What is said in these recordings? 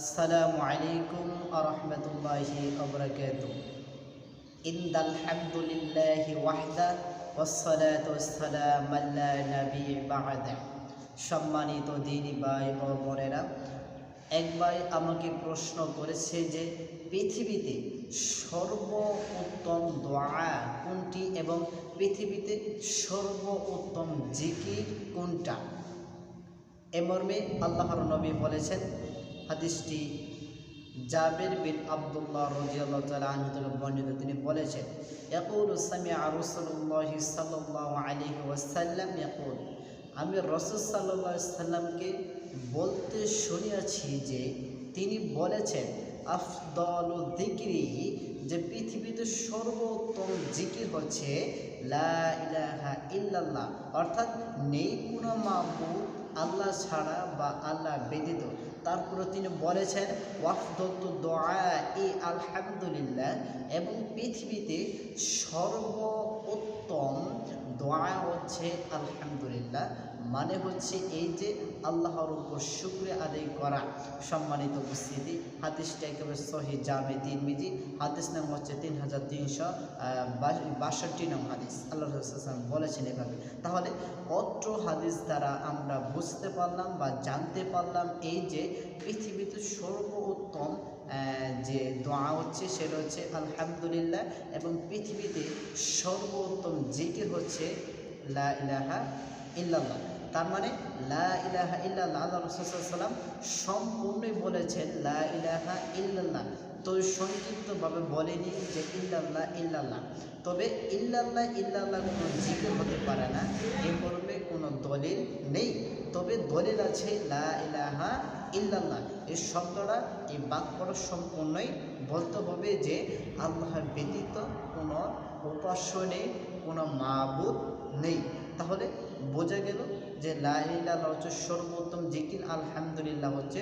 আসসালামু আলাইকুম আরহামতুল্লাহি আবরাকাত ইন্দাল হামদুলিল্লাহি ওয়াহদা ওয়াসসালাতু ওয়াসসালামু আলা নবী বা'দা। সম্মানিত দিনী ভাই ও বোনেরা, একবার আমাকে প্রশ্ন করেছে যে পৃথিবীতে সর্ব উত্তম দোয়া কোনটি এবং পৃথিবীতে সর্ব উত্তম জিকির কোনটা? এ মর্মে আল্লাহর নবী বলেছেন হাদিসটি জাবের বিন আব্দুল্লাহ রাদিয়াল্লাহু তাআলা আনহু বর্ণিত। তিনি বলেছেন, ইয়াকুলু সামিআ রাসূলুল্লাহি সাল্লাল্লাহু আলাইহি ওয়াসাল্লাম ইয়াকুল, আমি সাল্লাল্লাহু আলাইহি সাল্লামকে বলতে শুনিয়াছি যে তিনি বলেছেন, আফদালু যিকরি, যে পৃথিবীতে সর্বোত্তম জিকির হচ্ছে লা ইল্লাল্লাহ, অর্থাৎ নেই কোনো মাবুদ আল্লাহ ছাড়া বা আল্লাহ ব্যতীত। তারপরে তিনি বলেছেন ওয়াফদত্ত দোয়া ই আলহামদুলিল্লাহ এবং পৃথিবীতে সর্বোত্তম দোয়া হচ্ছে, আলহামদুলিল্লাহ। মানে হচ্ছে এই যে আল্লাহর উপর শুক্রিয়া আদায় করা, সম্মানিত উপস্থিতি। হাদিসটা একেবারে সহি জামে তিরমিজি। হাদিস নাম হচ্ছে তিন হাজার তিনশো বাষট্টি নং হাদিস। আল্লাহ রসুলাম বলেছেন এভাবে। তাহলে অত্র হাদিস দ্বারা আমরা বুঝতে পারলাম বা জানতে পারলাম এই যে পৃথিবীতে যে দোয়া হচ্ছে সেটা হচ্ছে আলহামদুলিল্লাহ এবং পৃথিবীতে সর্বোত্তম জিকির হচ্ছে লা ইলাহা ইল্লাল্লাহ। তার মানে লা ইলাহা আল্লাহ রসুলাম সম্পূর্ণই বলেছেন লা ইলাহা ইল্লাল্লাহ। তো সংক্ষিপ্তভাবে বলেনি যে ইল্লাল্লাহ ইল্লাল্লাহ। তবে ইল্লাল্লাহ ইল্লাল্লাহ কোনো জিকির হতে পারে না, এ কোনো দলিল নেই। তবে দলিল আছে লা ইলাহা ইল্লাল্লাহ। এই শব্দটা, এই বাক্যটা সম্পূর্ণই বলতে হবে যে আল্লাহ ব্যতীত কোনো উপাস্য নেই, কোনো মাবুদ নেই। তাহলে বোঝা গেল যে লা হচ্ছে সর্বোত্তম জিকির, আলহামদুলিল্লাহ হচ্ছে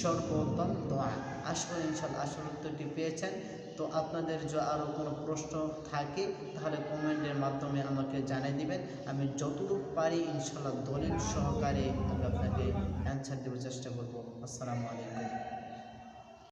সর্বোত্তম দোয়া। আসলে ইনশাল্লাহ আসল উত্তরটি পেয়েছেন। তো আপনাদের যে আরও কোনো প্রশ্ন থাকে, তাহলে কমেন্টের মাধ্যমে আমাকে জানিয়ে দিবেন। আমি যতটুকু পারি ইনশাল্লাহ দলিল সহকারে আমি আপনাকে অ্যান্সার দেওয়ার চেষ্টা করব। আসসালামু আলাইকুম।